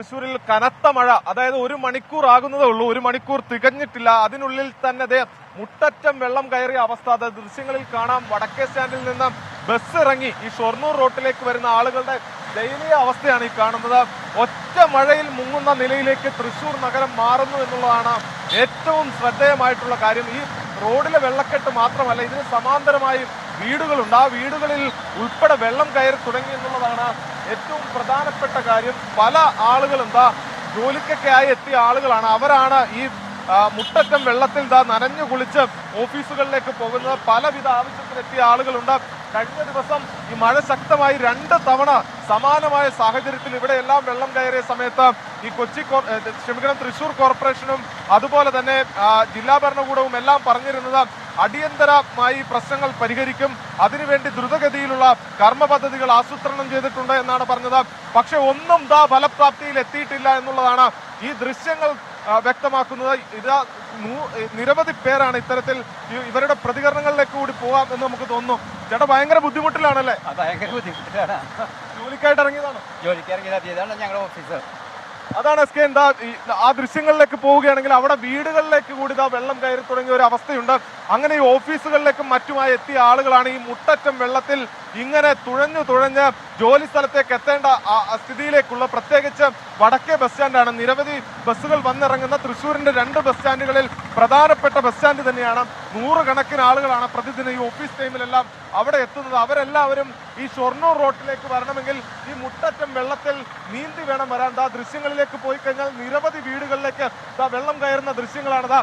തൃശൂരിൽ കനത്ത മഴ അതായത് ഒരു മണിക്കൂർ ആകുന്നതേ ഉള്ളൂ ഒരു മണിക്കൂർ തികഞ്ഞിട്ടില്ല. അതിനുള്ളിൽ തന്നെ ദേ മുട്ടറ്റം വെള്ളം കയറിയ അവസ്ഥ. അത് ദൃശ്യങ്ങളിൽ കാണാം. വടക്കേ സ്റ്റാൻഡിൽ നിന്ന് ബസ് ഇറങ്ങി ഈ ഷൊർണൂർ റോട്ടിലേക്ക് വരുന്ന ആളുകളുടെ ദയനീയ അവസ്ഥയാണ് ഈ കാണുന്നത്. ഒറ്റ മഴയിൽ മുങ്ങുന്ന നിലയിലേക്ക് തൃശൂർ നഗരം മാറുന്നു എന്നുള്ളതാണ് ഏറ്റവും ശ്രദ്ധേയമായിട്ടുള്ള കാര്യം. ഈ റോഡിലെ വെള്ളക്കെട്ട് മാത്രമല്ല ഇതിന് സമാന്തരമായി വീടുകളുണ്ട്. ആ വീടുകളിൽ ഉൾപ്പെടെ വെള്ളം കയറി തുടങ്ങി എന്നുള്ളതാണ് ഏറ്റവും പ്രധാനപ്പെട്ട കാര്യം. പല ആളുകൾ എന്താ ജോലിക്കൊക്കെ ആയി എത്തിയ ആളുകളാണ്. അവരാണ് ഈ മുട്ടറ്റം വെള്ളത്തിൽ ദാ നനഞ്ഞു കുളിച്ച് ഓഫീസുകളിലേക്ക് പോകുന്നത്. പലവിധ ആവശ്യത്തിനെത്തിയ ആളുകളുണ്ട്. കഴിഞ്ഞ ദിവസം ഈ മഴ ശക്തമായി രണ്ട് തവണ സമാനമായ സാഹചര്യത്തിൽ ഇവിടെ എല്ലാം വെള്ളം കയറിയ സമയത്ത് ഈ കൊച്ചി ക്ഷമിക്കണം തൃശൂർ കോർപ്പറേഷനും അതുപോലെ തന്നെ ജില്ലാ ഭരണകൂടവും എല്ലാം പറഞ്ഞിരുന്നത് അടിയന്തരമായി പ്രശ്നങ്ങൾ പരിഹരിക്കും. അതിനുവേണ്ടി ദ്രുതഗതിയിലുള്ള കർമ്മ പദ്ധതികൾ ആസൂത്രണം ചെയ്തിട്ടുണ്ട് എന്നാണ് പറഞ്ഞത്. പക്ഷെ ഒന്നും ദാ ഫലപ്രാപ്തിയിൽ എത്തിയിട്ടില്ല എന്നുള്ളതാണ് ഈ ദൃശ്യങ്ങൾ വ്യക്തമാക്കുന്നത്. ഇതാ നിരവധി പേരാണ് ഇത്തരത്തിൽ ഇവരുടെ പ്രതികരണങ്ങളിലേക്ക് കൂടി പോകാം എന്ന് നമുക്ക് തോന്നുന്നു. ചേട്ടാ ഭയങ്കര ബുദ്ധിമുട്ടിലാണല്ലേ? ജോലിക്കായിട്ട് ഭയങ്കര ബുദ്ധിമുട്ടാണ് ജോലിക്കായിട്ട് ഇറങ്ങിയതാണ്? ജോലിക്ക് ഇറങ്ങിയതാണ് ഞങ്ങളുടെ ഓഫീസ്? അതാണ് എസ് കെ എന്താ ആ ദൃശ്യങ്ങളിലേക്ക് പോവുകയാണെങ്കിൽ അവിടെ വീടുകളിലേക്ക് കൂടി ഇതാ വെള്ളം കയറി തുടങ്ങിയ ഒരു അവസ്ഥയുണ്ട്. അങ്ങനെ ഈ ഓഫീസുകളിലേക്കും മറ്റുമായി എത്തിയ ആളുകളാണ് ഈ മുട്ടറ്റം വെള്ളത്തിൽ ഇങ്ങനെ തുഴഞ്ഞു തുഴഞ്ഞ് ജോലി സ്ഥലത്തേക്ക് എത്തേണ്ട സ്ഥിതിയിലേക്കുള്ള പ്രത്യേകിച്ച് വടക്കേ ബസ് സ്റ്റാൻഡാണ്. നിരവധി ബസ്സുകൾ വന്നിറങ്ങുന്ന തൃശ്ശൂരിന്റെ രണ്ട് ബസ് സ്റ്റാൻഡുകളിൽ പ്രധാനപ്പെട്ട ബസ് സ്റ്റാൻഡ് തന്നെയാണ്. നൂറുകണക്കിന് ആളുകളാണ് പ്രതിദിനം ഈ ഓഫീസ് ടൈമിലെല്ലാം അവിടെ എത്തുന്നത്. അവരെല്ലാവരും ഈ ഷൊർണൂർ റോട്ടിലേക്ക് വരണമെങ്കിൽ ഈ മുട്ടറ്റം വെള്ളത്തിൽ നീന്തി വേണം വരാൻ. ദൃശ്യങ്ങളിലേക്ക് പോയി കഴിഞ്ഞാൽ നിരവധി വീടുകളിലേക്ക് വെള്ളം കയറുന്ന ദൃശ്യങ്ങളാണ്. ദാ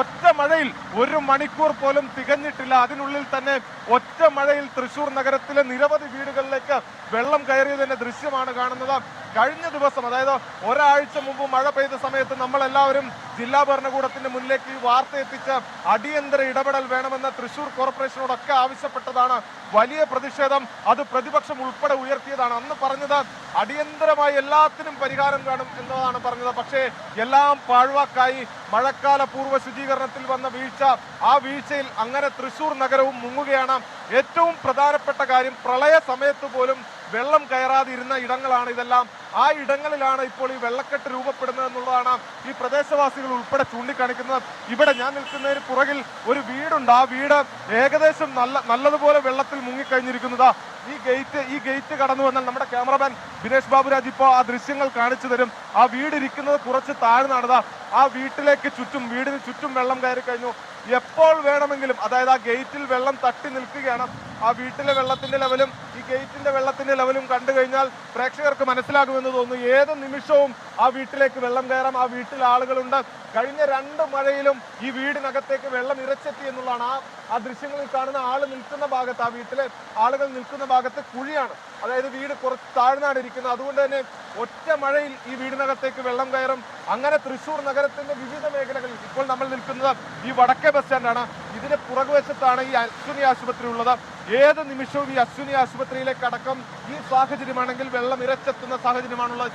ഒറ്റ മഴയിൽ ഒരു മണിക്കൂർ പോലും തികഞ്ഞിട്ടില്ല. അതിനുള്ളിൽ തന്നെ ഒറ്റ മഴയിൽ തൃശൂർ നഗരത്തിലെ നിരവധി വീടുകളിലേക്ക് വെള്ളം കയറിയതിന്റെ ദൃശ്യമാണ് കാണുന്നത്. കഴിഞ്ഞ ദിവസം അതായത് ഒരാഴ്ച മുമ്പ് മഴ പെയ്ത സമയത്ത് നമ്മളെല്ലാവരും ജില്ലാ ഭരണകൂടത്തിന്റെ മുന്നിലേക്ക് ഈ വാർത്ത എത്തിച്ച് അടിയന്തര ഇടപെടൽ വേണമെന്ന് തൃശൂർ കോർപ്പറേഷനോടൊക്കെ ആവശ്യപ്പെട്ടതാണ്. വലിയ പ്രതിഷേധം അത് പ്രതിപക്ഷം ഉൾപ്പെടെ ഉയർത്തിയതാണ്. അന്ന് പറഞ്ഞത് അടിയന്തരമായി എല്ലാത്തിനും പരിഹാരം കാണും എന്നതാണ് പറഞ്ഞത്. പക്ഷേ എല്ലാം പാഴ്വാക്കായി മഴക്കാല പൂർവ ശുചീകരണത്തിൽ വന്ന വീഴ്ച ആ വീഴ്ചയിൽ അങ്ങനെ തൃശൂർ നഗരവും മുങ്ങുകയാണ്. ഏറ്റവും പ്രധാനപ്പെട്ട കാര്യം പ്രളയ സമയത്ത് പോലും വെള്ളം കയറാതിരുന്ന ഇടങ്ങളാണ് ഇതെല്ലാം. ആ ഇടങ്ങളിലാണ് ഇപ്പോൾ ഈ വെള്ളക്കെട്ട് രൂപപ്പെടുന്നത് എന്നുള്ളതാണ് ഈ പ്രദേശവാസികൾ ഉൾപ്പെടെ ചൂണ്ടിക്കാണിക്കുന്നത്. ഇവിടെ ഞാൻ നിൽക്കുന്നതിന് പുറകിൽ ഒരു വീടുണ്ട്. ആ വീട് ഏകദേശം നല്ല നല്ലതുപോലെ വെള്ളത്തിൽ മുങ്ങിക്കഴിഞ്ഞിരിക്കുന്നതാ. ഈ ഗേറ്റ് ഈ ഗേറ്റ് കടന്നു വന്നാൽ നമ്മുടെ ക്യാമറമാൻ ബിനേഷ് ബാബുരാജ് ഇപ്പോൾ ആ ദൃശ്യങ്ങൾ കാണിച്ചു തരും. ആ വീട് ഇരിക്കുന്നത് കുറച്ച് താഴ്ന്നാണ് ആ വീട്ടിലേക്ക് ചുറ്റും വീടിന് ചുറ്റും വെള്ളം കയറി കഴിഞ്ഞു എപ്പോൾ വേണമെങ്കിലും അതായത് ആ ഗേറ്റിൽ വെള്ളം തട്ടി നിൽക്കുകയാണ് ആ വീട്ടിലെ വെള്ളത്തിന്റെ ലെവലും ഈ ഗേറ്റിന്റെ വെള്ളത്തിന്റെ ലെവലും കണ്ടു കഴിഞ്ഞാൽ പ്രേക്ഷകർക്ക് മനസ്സിലാകുമെന്ന് തോന്നുന്നു. ഏത് നിമിഷവും ആ വീട്ടിലേക്ക് വെള്ളം കയറാം. ആ വീട്ടിൽ ആളുകളുണ്ട്. കഴിഞ്ഞ രണ്ട് മഴയിലും ഈ വീടിനകത്തേക്ക് വെള്ളം ഇരച്ചെത്തി എന്നുള്ളതാണ്. ആ ആ ദൃശ്യങ്ങളിൽ കാണുന്ന ആൾ നിൽക്കുന്ന ഭാഗത്ത് ആ വീട്ടിലെ ആളുകൾ നിൽക്കുന്ന ഭാഗത്ത് കുഴിയാണ്. അതായത് വീട് കുറച്ച് താഴ്ന്നാണ് ഇരിക്കുന്നത്. അതുകൊണ്ട് തന്നെ ഒറ്റ മഴയിൽ ഈ വീടിനകത്തേക്ക് വെള്ളം കയറും. അങ്ങനെ തൃശ്ശൂർ നഗരത്തിന്റെ വിവിധ മേഖലകളിൽ ഇപ്പോൾ നമ്മൾ നിൽക്കുന്നത് ഈ വടക്കേ ബസ് സ്റ്റാൻഡാണ്. ഇതിന് പുറകുവശത്താണ് ഈ അശ്വിനി ആശുപത്രി ഉള്ളത്. ഏത് നിമിഷവും ഈ അശ്വിനി ആശുപത്രിയിലേക്ക് അടക്കം ഈ സാഹചര്യമാണെങ്കിൽ വെള്ളം ഇരച്ചെത്തുന്ന സാഹചര്യമാണുള്ളത്.